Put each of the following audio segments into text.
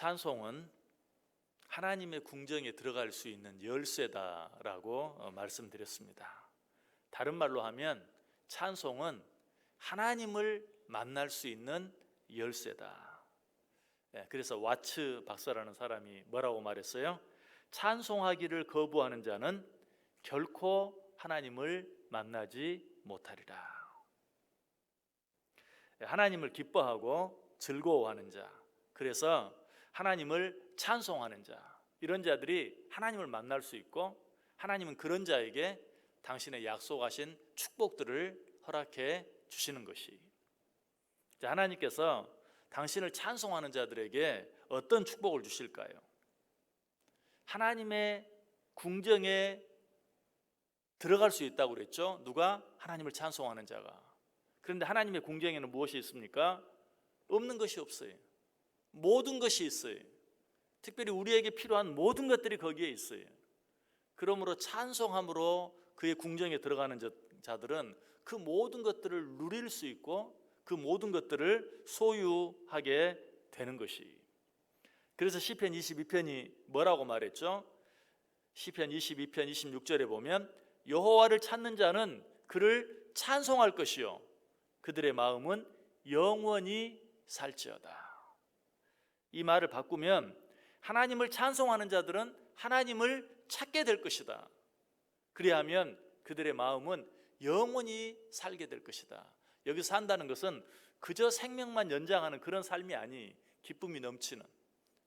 찬송은 하나님의 궁정에 들어갈 수 있는 열쇠다라고 어, 말씀드렸습니다. 다른 말로 하면 찬송은 하나님을 만날 수 있는 열쇠다. 예, 그래서 와츠 박사라는 사람이 뭐라고 말했어요? 찬송하기를 거부하는 자는 결코 하나님을 만나지 못하리라. 예, 하나님을 기뻐하고 즐거워하는 자. 그래서 하나님을 찬송하는 자. 이런 자들이 하나님을 만날 수 있고 하나님은 그런 자에게 당신의 약속하신 축복들을 허락해 주시는 것이. 자, 하나님께서 당신을 찬송하는 자들에게 어떤 축복을 주실까요? 하나님의 궁정에 들어갈 수 있다고 그랬죠. 누가 하나님을 찬송하는 자가. 그런데 하나님의 궁정에는 무엇이 있습니까? 없는 것이 없어요. 모든 것이 있어요. 특별히 우리에게 필요한 모든 것들이 거기에 있어요. 그러므로 찬송함으로 그의 궁정에 들어가는 자- 자들은 그 모든 것들을 누릴 수 있고 그 모든 것들을 소유하게 되는 것이. 그래서 시편 22편이 뭐라고 말했죠? 시편 22편 26절에 보면 여호와를 찾는 자는 그를 찬송할 것이요 그들의 마음은 영원히 살지어다. 이 말을 바꾸면 하나님을 찬송하는 자들은 하나님을 찾게 될 것이다. 그리하면 그들의 마음은 영원히 살게 될 것이다. 여기서 산다는 것은 그저 생명만 연장하는 그런 삶이 아니 기쁨이 넘치는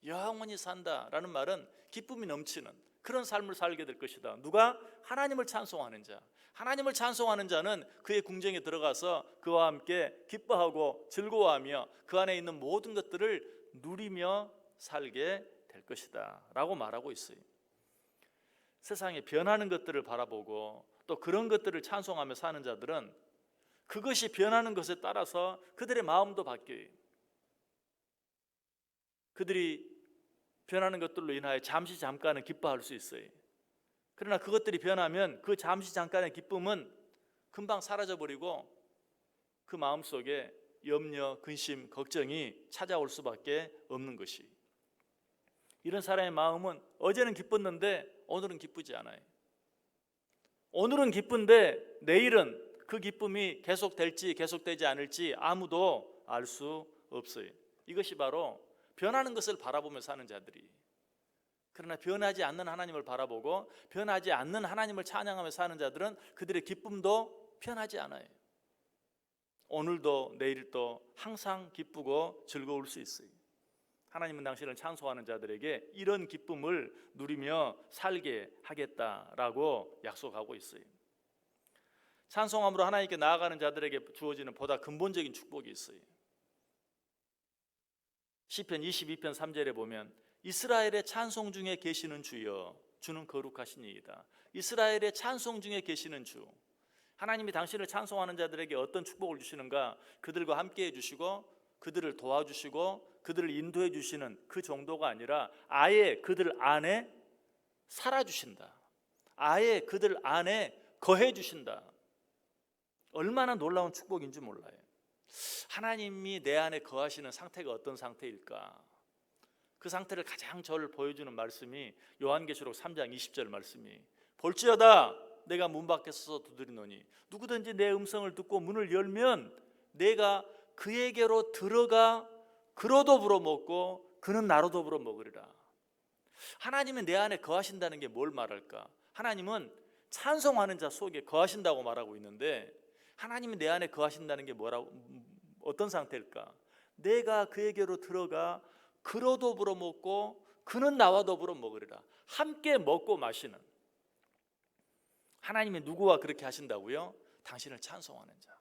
영원히 산다라는 말은 기쁨이 넘치는 그런 삶을 살게 될 것이다. 누가 하나님을 찬송하는 자. 하나님을 찬송하는 자는 그의 궁정에 들어가서 그와 함께 기뻐하고 즐거워하며 그 안에 있는 모든 것들을 누리며 살게 될 것이다 라고 말하고 있어요. 세상에 변하는 것들을 바라보고 또 그런 것들을 찬송하며 사는 자들은 그것이 변하는 것에 따라서 그들의 마음도 바뀌어요. 그들이 변하는 것들로 인하여 잠시 잠깐은 기뻐할 수 있어요. 그러나 그것들이 변하면 그 잠시 잠깐의 기쁨은 금방 사라져 버리고 그 마음 속에 염려, 근심, 걱정이 찾아올 수밖에 없는 것이. 이런 사람의 마음은 어제는 기뻤는데 오늘은 기쁘지 않아요. 오늘은 기쁜데 내일은 그 기쁨이 계속될지 계속되지 않을지 아무도 알 수 없어요. 이것이 바로 변하는 것을 바라보며 사는 자들이 그러나 변하지 않는 하나님을 바라보고 변하지 않는 하나님을 찬양하며 사는 자들은 그들의 기쁨도 변하지 않아요. 오늘도 내일도 항상 기쁘고 즐거울 수 있어요. 하나님은 당신을 찬송하는 자들에게 이런 기쁨을 누리며 살게 하겠다라고 약속하고 있어요. 찬송함으로 하나님께 나아가는 자들에게 주어지는 보다 근본적인 축복이 있어요. 시편 22편 3절에 보면 이스라엘의 찬송 중에 계시는 주여 주는 거룩하시니이다. 이스라엘의 찬송 중에 계시는 주 하나님이 당신을 찬송하는 자들에게 어떤 축복을 주시는가? 그들과 함께 해주시고 그들을 도와주시고 그들을 인도해 주시는 그 정도가 아니라 아예 그들 안에 살아 주신다. 아예 그들 안에 거해 주신다. 얼마나 놀라운 축복인지 몰라요. 하나님이 내 안에 거하시는 상태가 어떤 상태일까? 그 상태를 가장 저를 보여주는 말씀이 요한계시록 3장 20절 말씀이 볼지어다 내가 문 밖에 서서 두드리노니 누구든지 내 음성을 듣고 문을 열면 내가 그에게로 들어가 그로 더불어 먹고 그는 나로 더불어 먹으리라. 하나님은 내 안에 거하신다는 게 뭘 말할까? 하나님은 찬송하는 자 속에 거하신다고 말하고 있는데 하나님이 내 안에 거하신다는 게 뭐라고 어떤 상태일까? 내가 그에게로 들어가 그로 더불어 먹고 그는 나와 더불어 먹으리라. 함께 먹고 마시는 하나님이 누구와 그렇게 하신다고요? 당신을 찬송하는 자.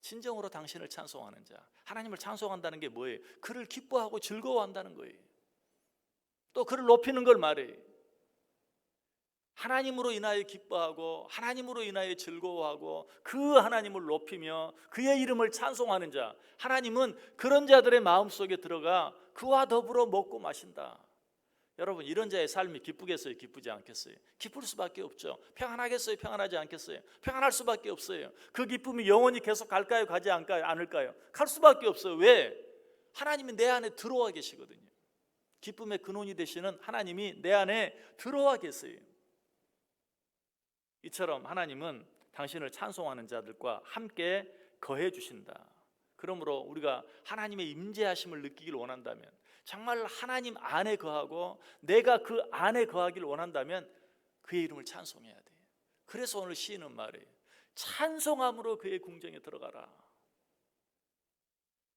진정으로 당신을 찬송하는 자. 하나님을 찬송한다는 게 뭐예요? 그를 기뻐하고 즐거워한다는 거예요. 또 그를 높이는 걸 말해요. 하나님으로 인하여 기뻐하고 하나님으로 인하여 즐거워하고 그 하나님을 높이며 그의 이름을 찬송하는 자. 하나님은 그런 자들의 마음속에 들어가 그와 더불어 먹고 마신다. 여러분 이런 자의 삶이 기쁘겠어요? 기쁘지 않겠어요? 기쁠 수밖에 없죠. 평안하겠어요? 평안하지 않겠어요? 평안할 수밖에 없어요. 그 기쁨이 영원히 계속 갈까요? 가지 않을까요? 갈 수밖에 없어요. 왜? 하나님이 내 안에 들어와 계시거든요. 기쁨의 근원이 되시는 하나님이 내 안에 들어와 계세요. 이처럼 하나님은 당신을 찬송하는 자들과 함께 거해 주신다. 그러므로 우리가 하나님의 임재하심을 느끼길 원한다면 정말 하나님 안에 거하고 내가 그 안에 거하길 원한다면 그의 이름을 찬송해야 돼. 그래서 오늘 시인은 말해 찬송함으로 그의 궁정에 들어가라.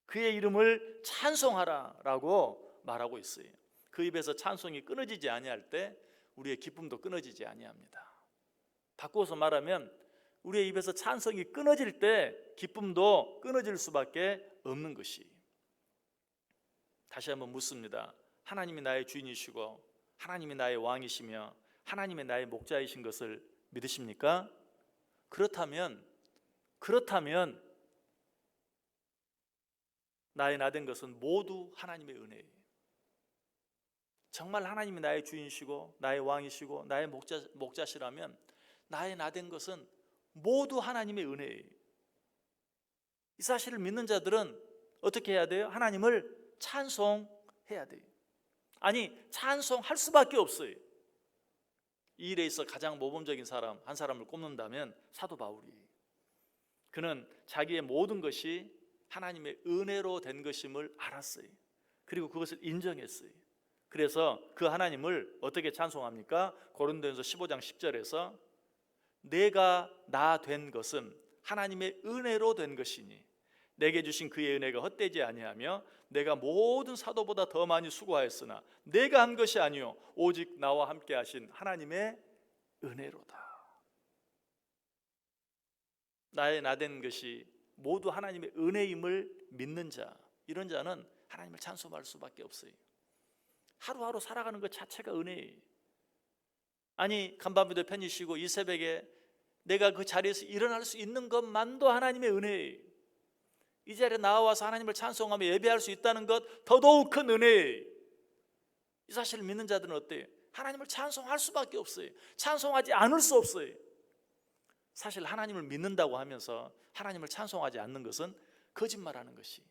그의 이름을 찬송하라라고 말하고 있어요. 그 입에서 찬송이 끊어지지 아니할 때 우리의 기쁨도 끊어지지 아니합니다. 바꾸어서 말하면 우리의 입에서 찬송이 끊어질 때 기쁨도 끊어질 수밖에 없는 것이. 다시 한번 묻습니다. 하나님이 나의 주인이시고 하나님이 나의 왕이시며 하나님이 나의 목자이신 것을 믿으십니까? 그렇다면 그렇다면 나의 나된 것은 모두 하나님의 은혜예요. 정말 하나님이 나의 주인이시고 나의 왕이시고 나의 목자 목자시라면 나의 나된 것은 모두 하나님의 은혜예요. 이 사실을 믿는 자들은 어떻게 해야 돼요? 하나님을 찬송해야 돼요. 아니 찬송할 수밖에 없어요. 이 일에 있어 가장 모범적인 사람 한 사람을 꼽는다면 사도 바울이 그는 자기의 모든 것이 하나님의 은혜로 된 것임을 알았어요. 그리고 그것을 인정했어요. 그래서 그 하나님을 어떻게 찬송합니까? 고린도전서 15장 10절에서 내가 나 된 것은 하나님의 은혜로 된 것이니 내게 주신 그의 은혜가 헛되지 아니하며 내가 모든 사도보다 더 많이 수고하였으나 내가 한 것이 아니요 오직 나와 함께 하신 하나님의 은혜로다. 나의 나 된 것이 모두 하나님의 은혜임을 믿는 자 이런 자는 하나님을 찬송할 수밖에 없어요. 하루하루 살아가는 것 자체가 은혜예요. 아니 간밤에도 편히 쉬고 이 새벽에 내가 그 자리에서 일어날 수 있는 것만도 하나님의 은혜예요. 이 자리에 나와서 하나님을 찬송하며 예배할 수 있다는 것 더더욱 큰 은혜예요. 이 사실을 믿는 자들은 어때요? 하나님을 찬송할 수밖에 없어요. 찬송하지 않을 수 없어요. 사실 하나님을 믿는다고 하면서 하나님을 찬송하지 않는 것은 거짓말하는 것이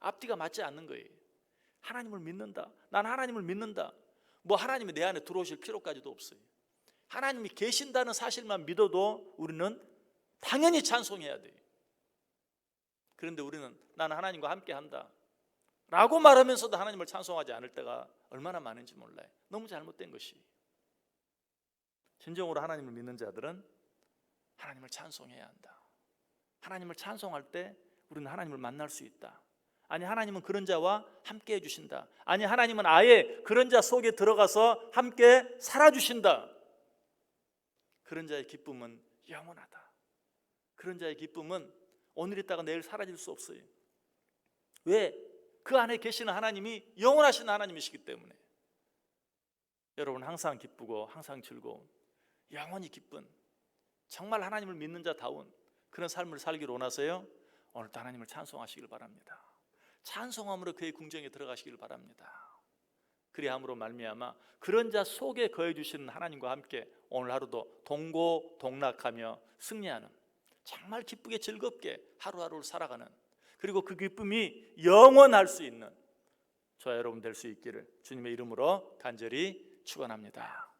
앞뒤가 맞지 않는 거예요. 하나님을 믿는다. 난 하나님을 믿는다. 뭐 하나님이 내 안에 들어오실 필요까지도 없어요. 하나님이 계신다는 사실만 믿어도 우리는 당연히 찬송해야 돼요. 그런데 우리는 나는 하나님과 함께 한다. 라고 말하면서도 하나님을 찬송하지 않을 때가 얼마나 많은지 몰라요. 너무 잘못된 것이. 진정으로 하나님을 믿는 자들은 하나님을 찬송해야 한다. 하나님을 찬송할 때 우리는 하나님을 만날 수 있다. 아니 하나님은 그런 자와 함께 해 주신다. 아니 하나님은 아예 그런 자 속에 들어가서 함께 살아 주신다. 그런 자의 기쁨은 영원하다. 그런 자의 기쁨은 오늘 있다가 내일 사라질 수 없어요. 왜? 그 안에 계시는 하나님이 영원하신 하나님이시기 때문에. 여러분 항상 기쁘고 항상 즐거운 영원히 기쁜 정말 하나님을 믿는 자다운 그런 삶을 살기로 원하세요? 오늘도 하나님을 찬송하시길 바랍니다. 찬송함으로 그의 궁정에 들어가시길 바랍니다. 그리함으로 말미암아 그런 자 속에 거해 주시는 하나님과 함께 오늘 하루도 동고 동락하며 승리하는 정말 기쁘게 즐겁게 하루하루를 살아가는 그리고 그 기쁨이 영원할 수 있는 저와 여러분 될 수 있기를 주님의 이름으로 간절히 축원합니다.